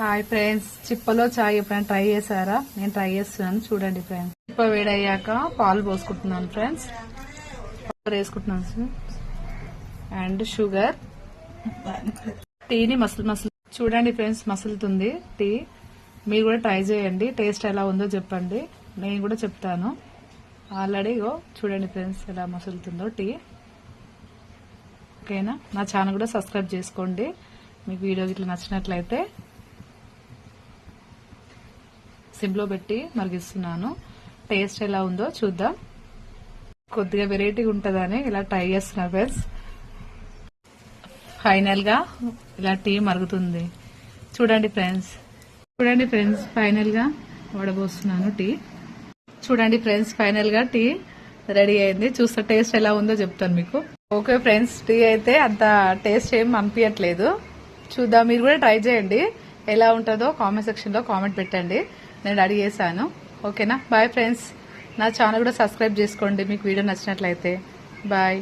Hi friends చిప్పలో చాయ్ ఎప్పుడైనా try చేశారా? నేను ట్రై చేస్తున్నాను. చూడండి ఫ్రెండ్స్ చిప్ప వేడయ్యాక పాలు పోసుకుంటున్నాను ఫ్రెండ్స్ పాలు వేసుకుంటున్నాను అండ్ షుగర్ టీని మసలు మసలు. చూడండి ఫ్రెండ్స్ మసులుతుంది టీ మీరు కూడా ట్రై చేయండి. టేస్ట్ ఎలా ఉందో చెప్పండి. నేను కూడా చెప్తాను. ఆల్రెడీ చూడండి ఫ్రెండ్స్ ఎలా మసులుతుందో టీ ఓకేనా నా? ఛానల్ కూడా సబ్స్క్రైబ్ చేసుకోండి. మీకు వీడియో ఇట్లా నచ్చినట్లయితే సిమ్లో పెట్టి మరిగిస్తున్నాను. టేస్ట్ ఎలా ఉందో చూద్దాం. కొద్దిగా వెరైటీగా ఉంటుందని ఇలా ట్రై చేస్తున్నా ఫ్రెండ్స్. ఫైనల్గా ఇలా టీ మరుగుతుంది. చూడండి ఫ్రెండ్స్. చూడండి ఫ్రెండ్స్ ఫైనల్గా వడబోస్తున్నాను టీ. చూడండి ఫ్రెండ్స్ ఫైనల్గా టీ రెడీ అయింది. చూస్తే టేస్ట్ ఎలా ఉందో చెప్తాను మీకు. ఓకే ఫ్రెండ్స్ టీ అయితే అంత టేస్ట్ ఏం అనిపించట్లేదు చూద్దాం మీరు కూడా ట్రై చేయండి. ఎలా ఉంటుందో కామెంట్ సెక్షన్లో కామెంట్ పెట్టండి. నేను రెడీ చేశాను ఓకేనా? బాయ్ ఫ్రెండ్స్ నా ఛానల్ కూడా సబ్స్క్రైబ్ చేసుకోండి. మీకు వీడియో నచ్చినట్లయితే. బాయ్